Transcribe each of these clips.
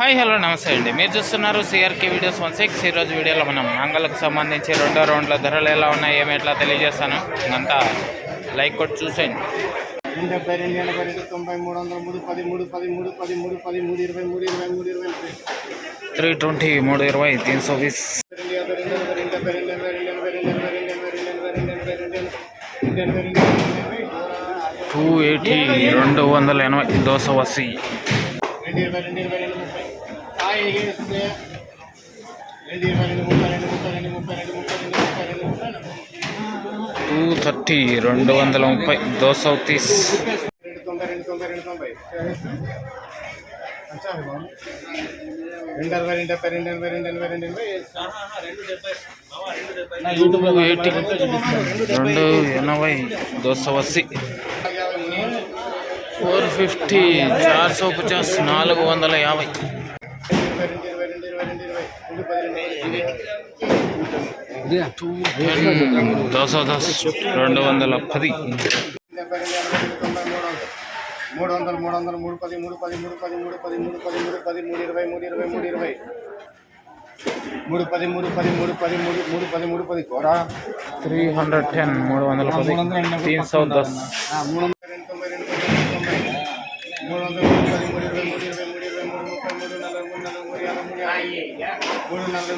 Hi hello నమస్తే అండి. మీరు చూస్తున్నారు సిఆర్కే వీడియోస్ వన్ సిక్స్ ఈరోజు వీడియోలో మనం మంగళకు సంబంధించి రెండో రౌండ్ల ధరలు ఎలా ఉన్నాయి ఏమి ఎట్లా తెలియజేస్తాను. అంతా లైక్ కొట్టి చూసేయండి. డెబ్బై రెండు ఎనభై రెండు తొంభై మూడు వందల మూడు పది మూడు పది మూడు పది మూడు పది మూడు ఇరవై మూడు ఇరవై మూడు ఇరవై త్రీ ట్వంటీ మూడు ఇరవై తీన్ సో బీస్ టూ ఎయిటీ రెండు వందల ఎనభై దోశ వసి. రెండు ఇరవై రెండు ఇరవై రెండు ముప్పై. హాయ్ వేస్తే రెండు ఇరవై రెండు ముప్పై రెండు ముప్పై రెండు ముప్పై రెండు ముప్పై రెండు ముప్పై రెండు ముప్పై టూ థర్టీ రెండు వందల ముప్పై. దోశ తీస్ రెండు తొంభై రెండు తొంభై రెండు తొంభై. రెండు అరవై రెండు డెబ్బై రెండు ఎనభై రెండు ఎనభై రెండు ఎనభై రెండు ఎనభై. దోశ వసి ఫోర్ ఫిఫ్టీ చార్ సో పచాస్ నాలుగు వందల యాభై ఇరవై రెండు ఇరవై రెండు ఇరవై ఇరవై పది రెండు టూ టెన్ దస్ రెండు వందల పది మూడు వందలు మూడు వందలు మూడు మూడు పది మూడు పది మూడు పది మూడు పది మూడు పది మూడు పది మూడు ఇరవై మూడు ఇరవై మూడు ఇరవై మూడు పది మూడు పది మూడు పది మూడు మూడు పది మూడు పది కోరా త్రీ హండ్రెడ్ టెన్ మూడు వందల పది తీన్ సో దస్ మూడు నెలలు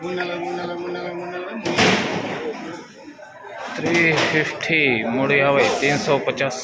మూడు నెలలు మూడు నెలలు మూడు నెలలు మూడు నెలలు మూడు నెలలు త్రీ ఫిఫ్టీ మూడు యాభై तीन सौ पचास